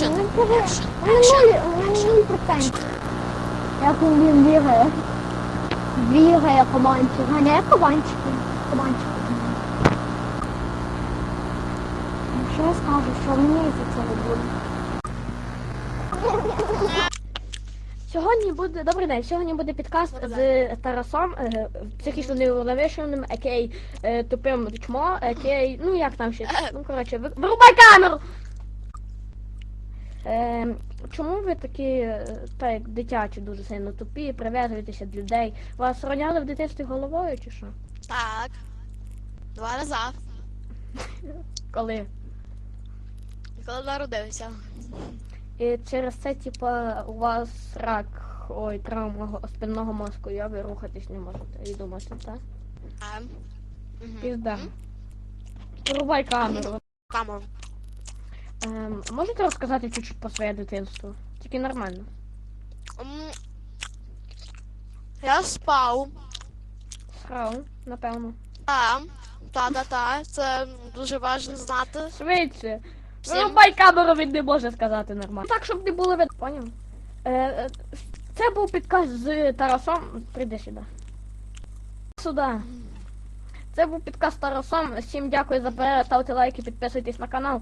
Екшен. Ну, Екшен. ну, Екшен. ну, процентів. Як він бігає. Бігає кабанчик. Ганяє кабанчики. Кабанчики. Що я скажу, що мені за це буде? Сьогодні буде добрий день. Сьогодні буде підкаст з Тарасом, е, психічно невровішеним, який е, тупим чмо, який, ну як там ще. Ну коротше, ви- вирубай камеру! Е, чому ви такі, е, так як дитячі дуже сильно тупі, прив'язуєтеся до людей? Вас роняли в дитинстві головою чи що? Так. Два рази. Коли? Коли народився. І через це, типа, у вас рак, ой, травма спинного мозку, і ви рухатись не можете і думати, так? А. Мгм. Пізда. Вирубай камеру. Камеру. Ем, можете розказати чуть-чуть про своє дитинство? Тільки нормально. М, Я спав. Срав, напевно. Та. Та, та, та. Це дуже важливо знати. Швидше. Всім- Вирубай камеру, він не може сказати нормально. Так, щоб не було видно. Поняв? Е, е, це був підкаст з Тарасом. Прийди сюди. Сюди. Це був підкаст з Тарасом. Всім дякую за перегляд, ставте лайки, підписуйтесь на канал.